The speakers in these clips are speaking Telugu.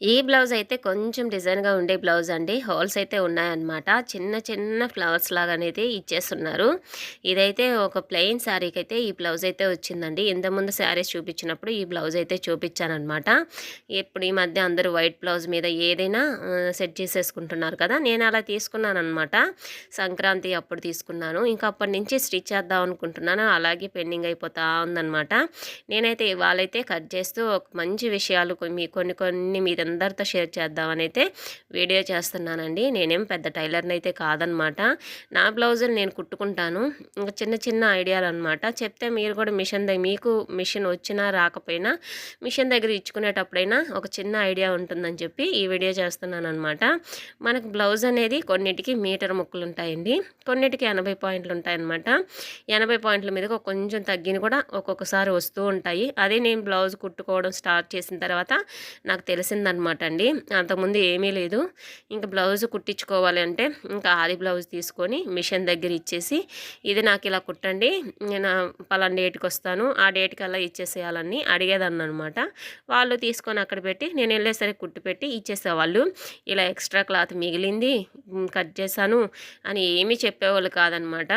ఈ బ్లౌజ్ అయితే కొంచెం డిజైన్‌గా ఉండే బ్లౌజ్ అండి. హోల్స్ అయితే ఉన్నాయన్నమాట. చిన్న చిన్న ఫ్లవర్స్ లాగా అనేది ఇచ్చేస్తున్నారు. ఇదైతే ఒక ప్లెయిన్ అయితే ఈ బ్లౌజ్ అయితే వచ్చిందండి. ఇంతకుముందు శారీస్ చూపించినప్పుడు ఈ బ్లౌజ్ అయితే చూపించానమాట ఇప్పుడు ఈ మధ్య అందరూ వైట్ బ్లౌజ్ మీద ఏదైనా సెట్ చేసేసుకుంటున్నారు కదా! నేను అలా తీసుకున్నాననమాట. సంక్రాంతి అప్పుడు తీసుకున్నాను. ఇంకా అప్పటి నుంచి స్టిచ్ చేద్దాం అనుకుంటున్నాను. అలాగే పెండింగ్ అయిపోతా ఉందనమాట. నేనైతే ఇవాళైతే కట్ చేస్తూ ఒక మంచి విషయాలు మీ కొన్ని కొన్ని మీద అందరితో షేర్ చేద్దామని అయితే వీడియో చేస్తున్నానండి. నేనేం పెద్ద టైలర్ని అయితే కాదనమాట. నా బ్లౌజులు నేను కుట్టుకుంటాను. ఇంకా చిన్న చిన్న ఐడియాలు అనమాట చెప్తే మీరు కూడా మిషన్ దగ్గర మీకు మిషన్ వచ్చినా రాకపోయినా మిషన్ దగ్గర ఇచ్చుకునేటప్పుడైనా ఒక చిన్న ఐడియా ఉంటుందని చెప్పి ఈ వీడియో చేస్తున్నాను అనమాట మనకు బ్లౌజ్ అనేది కొన్నిటికి మీటర్ ముక్కలు ఉంటాయండి కొన్నిటికి ఎనభై పాయింట్లు ఉంటాయన్నమాట ఎనభై పాయింట్ల మీదకి కొంచెం తగ్గిన కూడా ఒక్కొక్కసారి వస్తూ ఉంటాయి. అదే నేను బ్లౌజ్ కుట్టుకోవడం స్టార్ట్ చేసిన తర్వాత నాకు తెలిసిందనమాట. అనమాట అండి. అంతకుముందు ఏమీ లేదు. ఇంకా బ్లౌజ్ కుట్టించుకోవాలి అంటే ఇంకా ఆది బ్లౌజ్ తీసుకొని మిషన్ దగ్గర ఇచ్చేసి ఇది నాకు ఇలా కుట్టండి నేను పలానా డేట్కి వస్తాను ఆ డేట్కి అలా ఇచ్చేసేయాలని అడిగేదాన్ని అనమాట వాళ్ళు తీసుకొని అక్కడ పెట్టి నేను వెళ్ళేసరికి కుట్టి పెట్టి ఇచ్చేసేవాళ్ళు ఇలా ఎక్స్ట్రా క్లాత్ మిగిలింది కట్ చేశాను అని ఏమీ చెప్పేవాళ్ళు కాదనమాట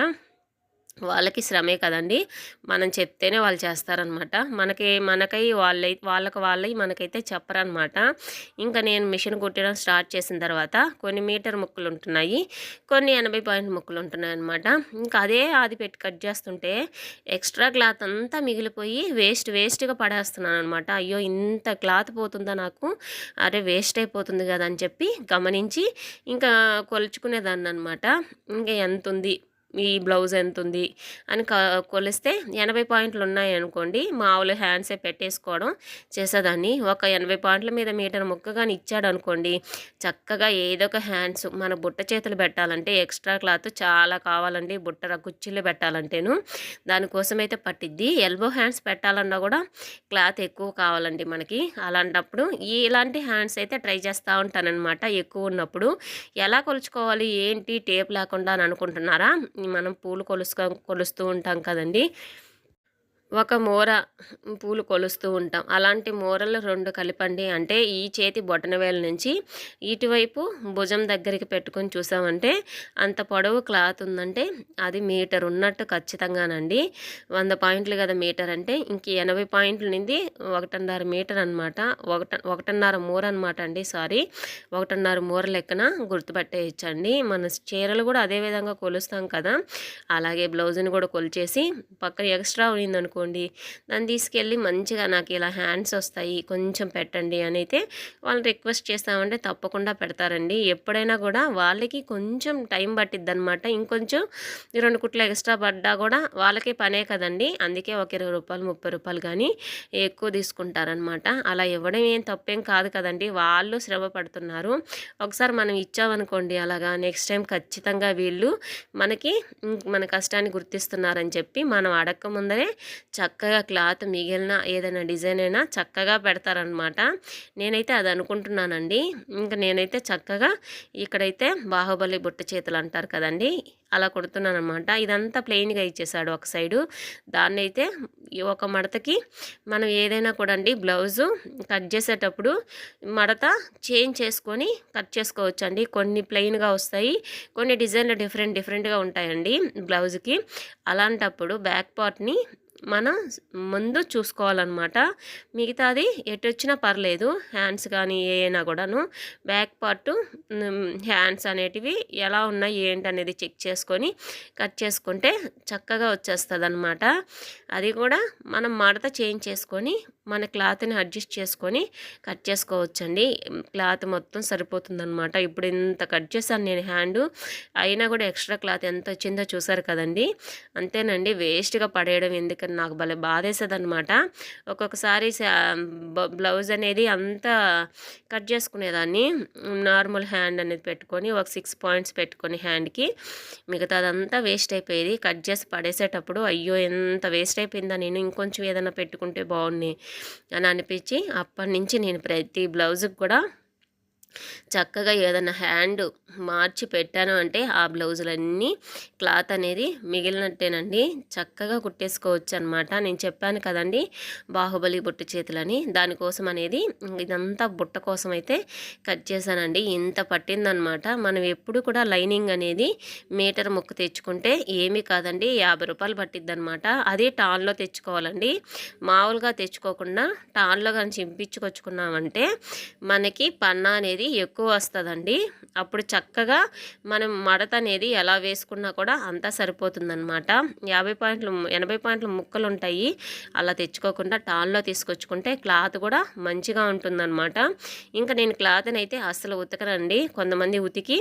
వాళ్ళకి శ్రమే కదండి. మనం చెప్తేనే వాళ్ళు చేస్తారనమాట. మనకి మనకై వాళ్ళై వాళ్ళకి వాళ్ళై మనకైతే చెప్పరనమాట. ఇంకా నేను మిషన్ కుట్టడం స్టార్ట్ చేసిన తర్వాత కొన్ని మీటర్ ముక్కలు ఉంటున్నాయి కొన్ని ఎనభై పాయింట్ ముక్కలు ఉంటున్నాయి అనమాట ఇంకా అదే అది పెట్టి కట్ చేస్తుంటే ఎక్స్ట్రా క్లాత్ అంతా మిగిలిపోయి వేస్ట్ వేస్ట్గా పడేస్తున్నాను అనమాట అయ్యో ఇంత క్లాత్ పోతుందా నాకు? అరే వేస్ట్ అయిపోతుంది కదా అని చెప్పి గమనించి ఇంకా కొలుచుకునేదాన్ని అనమాట ఇంకా ఎంత ఉంది ఈ బ్లౌజ్ ఎంత ఉంది అని కొలిస్తే ఎనభై పాయింట్లు ఉన్నాయి అనుకోండి. మామూలు హ్యాండ్సే పెట్టేసుకోవడం చేసేదాన్ని. ఒక ఎనభై పాయింట్ల మీద మీటర్ ముక్కగాని ఇచ్చాడు అనుకోండి చక్కగా ఏదో ఒక హ్యాండ్స్ మన బుట్ట చేతులు పెట్టాలంటే ఎక్స్ట్రా క్లాత్ చాలా కావాలండి బుట్ట కుర్చీలు పెట్టాలంటేను. దానికోసం అయితే పట్టిద్ది. ఎల్బో హ్యాండ్స్ పెట్టాలన్నా కూడా క్లాత్ ఎక్కువ కావాలండి మనకి. అలాంటప్పుడు ఇలాంటి హ్యాండ్స్ అయితే ట్రై చేస్తూ ఉంటానన్నమాట ఎక్కువ ఉన్నప్పుడు. ఎలా కొలుచుకోవాలి? ఏంటి? టేప్ లేకుండా అని అనుకుంటున్నారా? మనం పూలు కొలుసుకో కొలుస్తూ ఉంటాం కదండి. ఒక మూర పూలు కొలుస్తూ ఉంటాం. అలాంటి మూరలు రెండు కలిపండి. అంటే ఈ చేతి బొటనవేల నుంచి ఇటువైపు భుజం దగ్గరికి పెట్టుకొని చూసామంటే అంత పొడవు క్లాత్ ఉందంటే అది మీటర్ ఉన్నట్టు ఖచ్చితంగానండి. వంద పాయింట్లు కదా మీటర్ అంటే ఇంక ఎనభై పాయింట్ల నుండి ఒకటిన్నర మీటర్ అనమాట ఒకట ఒకటిన్నర మూర అనమాట అండి సారీ. ఒకటిన్నర మూర లెక్కన గుర్తుపట్టేయచ్చండి. మన చీరలు కూడా అదే విధంగా కొలుస్తాం కదా. అలాగే బ్లౌజ్ని కూడా కొలిచేసి పక్కన ఎక్స్ట్రా ఉన్నిందనుకో అనుకోండి దాన్ని తీసుకెళ్ళి మంచిగా నాకు ఇలా హ్యాండ్స్ వస్తాయి కొంచెం పెట్టండి అని అయితే వాళ్ళని రిక్వెస్ట్ చేస్తామంటే తప్పకుండా పెడతారండి. ఎప్పుడైనా కూడా వాళ్ళకి కొంచెం టైం పట్టిద్ది అనమాట ఇంకొంచెం రెండు కుట్లు ఎక్స్ట్రా పడ్డా కూడా వాళ్ళకి పనే కదండి. అందుకే ఒక ఇరవై రూపాయలు ముప్పై రూపాయలు కానీ ఎక్కువ తీసుకుంటారనమాట అలా ఇవ్వడం ఏం తప్పేం కాదు కదండి. వాళ్ళు శ్రమ పడుతున్నారు. ఒకసారి మనం ఇచ్చామనుకోండి అలాగా నెక్స్ట్ టైం ఖచ్చితంగా వీళ్ళు మనకి మన కష్టాన్ని గుర్తిస్తున్నారని చెప్పి మనం అడక్క ముందరే చక్కగా క్లాత్ మిగిలిన ఏదైనా డిజైన్ అయినా చక్కగా పెడతారనమాట నేనైతే అది అనుకుంటున్నానండి. ఇంకా నేనైతే చక్కగా ఇక్కడైతే బాహుబలి బుట్ట చేతులు అంటారు కదండి అలా కొడుతున్నాను అనమాట ఇదంతా ప్లెయిన్గా ఇచ్చేసాడు ఒక సైడు. దాన్ని అయితే ఒక మడతకి మనం ఏదైనా కూడా అండి బ్లౌజు కట్ చేసేటప్పుడు మడత చేంజ్ చేసుకొని కట్ చేసుకోవచ్చు అండి కొన్ని ప్లెయిన్గా వస్తాయి కొన్ని డిజైన్లు డిఫరెంట్ డిఫరెంట్గా ఉంటాయండి బ్లౌజ్కి. అలాంటప్పుడు బ్యాక్ పార్ట్ని మనం ముందు చూసుకోవాలన్నమాట. మిగతాది ఎటు వచ్చినా పర్లేదు హ్యాండ్స్ కానీ ఏమైనా కూడాను బ్యాక్ పార్ట్ హ్యాండ్స్ అనేటివి ఎలా ఉన్నాయి ఏంటి అనేది చెక్ చేసుకొని కట్ చేసుకుంటే చక్కగా వచ్చేస్తుంది అనమాట అది కూడా మనం మడత చేంజ్ చేసుకొని మన క్లాత్ని అడ్జస్ట్ చేసుకొని కట్ చేసుకోవచ్చండి. క్లాత్ మొత్తం సరిపోతుందనమాట ఇప్పుడు ఇంత కట్ చేశాను నేను హ్యాండ్ అయినా కూడా ఎక్స్ట్రా క్లాత్ ఎంత వచ్చిందో చూసారు కదండి. అంతేనండి వేస్ట్గా పడేయడం ఎందుకని నాకు భలే బాధేసేది అనమాట ఒక్కొక్కసారి బ్లౌజ్ అనేది అంతా కట్ చేసుకునేదాన్ని. నార్మల్ హ్యాండ్ అనేది పెట్టుకొని ఒక సిక్స్ పాయింట్స్ పెట్టుకొని హ్యాండ్కి మిగతాదంతా వేస్ట్ అయిపోయేది. కట్ చేసి పడేసేటప్పుడు అయ్యో ఎంత వేస్ట్ అయిపోయిందా నేను ఇంకొంచెం ఏదైనా పెట్టుకుంటే బాగుంది అని అనిపించి అప్పటి నుంచి నేను ప్రతి బ్లౌజ్కి కూడా చక్కగా ఏదైనా హ్యాండ్ మార్చి పెట్టాను అంటే ఆ బ్లౌజులన్నీ క్లాత్ అనేది మిగిలినట్టేనండి. చక్కగా కుట్టేసుకోవచ్చు అనమాట నేను చెప్పాను కదండి బాహుబలి బుట్ట చేతులని. దానికోసం అనేది ఇదంతా బుట్ట కోసం అయితే కట్ చేశానండి. ఇంత పట్టిందనమాట మనం ఎప్పుడు కూడా లైనింగ్ అనేది మీటర్ ముక్క తెచ్చుకుంటే ఏమీ కాదండి యాభై రూపాయలు పట్టిద్ది అనమాట టాన్లో తెచ్చుకోవాలండి. మామూలుగా తెచ్చుకోకుండా టాన్లో కానీ చింపించుకొచ్చుకున్నామంటే మనకి పన్నా అనేది ఎక్కువ వస్తుందండి. అప్పుడు చక్కగా మనం మడత అనేది ఎలా వేసుకున్నా కూడా అంతా సరిపోతుందనమాట యాభై పాయింట్లు ఎనభై పాయింట్లు ముక్కలు ఉంటాయి అలా తెచ్చుకోకుండా టాన్లో తీసుకొచ్చుకుంటే క్లాత్ కూడా మంచిగా ఉంటుందన్నమాట. ఇంకా నేను క్లాత్ని అయితే అస్సలు ఉతకనండి. కొంతమంది ఉతికి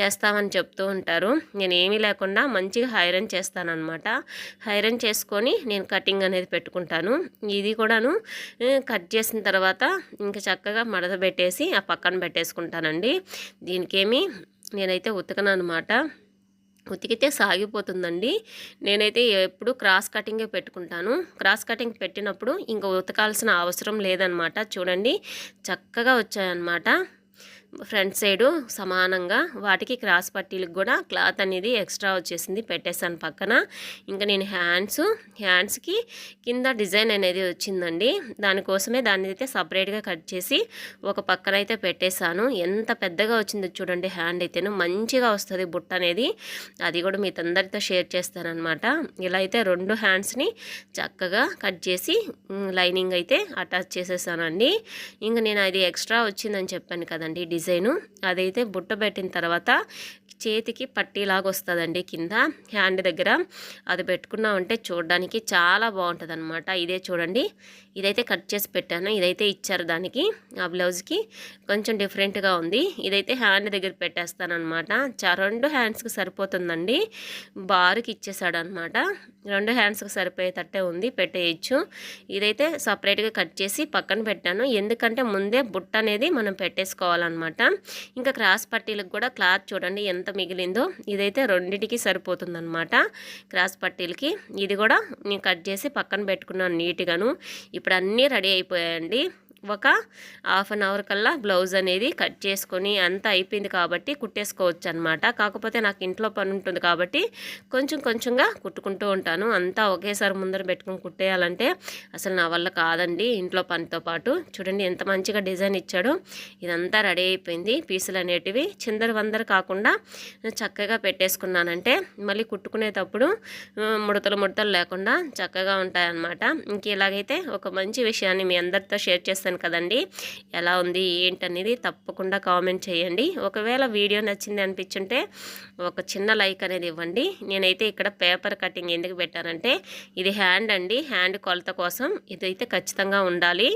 చేస్తామని చెప్తూ ఉంటారు. నేను ఏమీ లేకుండా మంచిగా హైరన్ చేస్తానన్నమాట. హైరన్ చేసుకొని నేను కటింగ్ అనేది పెట్టుకుంటాను. ఇది కూడాను కట్ చేసిన తర్వాత ఇంకా చక్కగా మడత పెట్టేసి ఆ పక్కన పెట్టేసి పెట్టేసుకుంటానండి. దీనికేమి నేనైతే ఉతకను అనమాట ఉతికితే సాగిపోతుందండి. నేనైతే ఎప్పుడు క్రాస్ కటింగే పెట్టుకుంటాను. క్రాస్ కటింగ్ పెట్టినప్పుడు ఇంకా ఉతకాల్సిన అవసరం లేదనమాట చూడండి చక్కగా వచ్చాయన్నమాట. ఫ్రంట్ సైడు సమానంగా వాటికి క్రాస్ పట్టీలకు కూడా క్లాత్ అనేది ఎక్స్ట్రా వచ్చేసింది పెట్టేశాను పక్కన. ఇంకా నేను హ్యాండ్స్ హ్యాండ్స్కి కింద డిజైన్ అనేది వచ్చిందండి. దానికోసమే దాన్ని అయితే సపరేట్గా కట్ చేసి ఒక పక్కన అయితే పెట్టేశాను. ఎంత పెద్దగా వచ్చిందో చూడండి హ్యాండ్ అయితేను. మంచిగా వస్తుంది బుట్ట అనేది. అది కూడా మీ అందరితో షేర్ చేస్తానమాట ఇలా అయితే రెండు హ్యాండ్స్ని చక్కగా కట్ చేసి లైనింగ్ అయితే అటాచ్ చేసేసానండి. ఇంకా నేను అది ఎక్స్ట్రా వచ్చిందని చెప్పాను కదండి డిజైను అదైతే బుట్ట పెట్టిన తర్వాత చేతికి పట్టీలాగా వస్తుందండి కింద హ్యాండ్ దగ్గర. అది పెట్టుకున్నామంటే చూడడానికి చాలా బాగుంటుంది అనమాట ఇదే చూడండి. ఇదైతే కట్ చేసి పెట్టాను. ఇదైతే ఇచ్చారు దానికి ఆ బ్లౌజ్కి. కొంచెం డిఫరెంట్గా ఉంది. ఇదైతే హ్యాండ్ దగ్గర పెట్టేస్తానమాట రెండు హ్యాండ్స్కి సరిపోతుందండి. బారుకి ఇచ్చేసాడు అనమాట రెండు హ్యాండ్స్కి సరిపోయేటట్టే ఉంది. పెట్టేయచ్చు. ఇదైతే సపరేట్గా కట్ చేసి పక్కన పెట్టాను. ఎందుకంటే ముందే బుట్ట అనేది మనం పెట్టేసుకోవాలన్నమాట. ఇంకా క్రాస్ పట్టీలకు కూడా క్లాత్ చూడండి ఎంత మిగిలిందో ఇదైతే రెండింటికి సరిపోతుందనమాట క్రాస్ పట్టీలకి ఇది కూడా నేను కట్ చేసి పక్కన పెట్టుకున్నాను నీట్గాను. ఇప్పుడు అన్నీ రెడీ అయిపోయాయండి. ఒక హాఫ్ అన్ అవర్ కల్లా బ్లౌజ్ అనేది కట్ చేసుకొని అంతా అయిపోయింది కాబట్టి కుట్టేసుకోవచ్చు అనమాట కాకపోతే నాకు ఇంట్లో పని ఉంటుంది కాబట్టి కొంచెం కొంచెంగా కుట్టుకుంటూ ఉంటాను. అంతా ఒకేసారి ముందర పెట్టుకుని కుట్టేయాలంటే అసలు నా వల్ల కాదండి ఇంట్లో పనితో పాటు. చూడండి ఎంత మంచిగా డిజైన్ ఇచ్చాడు. ఇదంతా రెడీ అయిపోయింది. పీసులు అనేటివి చిందర వందర కాకుండా చక్కగా పెట్టేసుకున్నానంటే మళ్ళీ కుట్టుకునేటప్పుడు ముడతలు ముడతలు లేకుండా చక్కగా ఉంటాయన్నమాట. ఇంక ఇలాగైతే ఒక మంచి విషయాన్ని మీ అందరితో షేర్ చేస్తాను చేశాను కదండి. ఎలా ఉంది ఏంటనేది తప్పకుండా కామెంట్ చేయండి. ఒకవేళ వీడియో నచ్చింది అనిపించుంటే ఒక చిన్న లైక్ అనేది ఇవ్వండి. నేనైతే ఇక్కడ పేపర్ కటింగ్ ఎందుకు పెట్టానంటే ఇది హ్యాండ్ అండి. హ్యాండ్ కొలత కోసం ఇదైతే ఖచ్చితంగా ఉండాలి.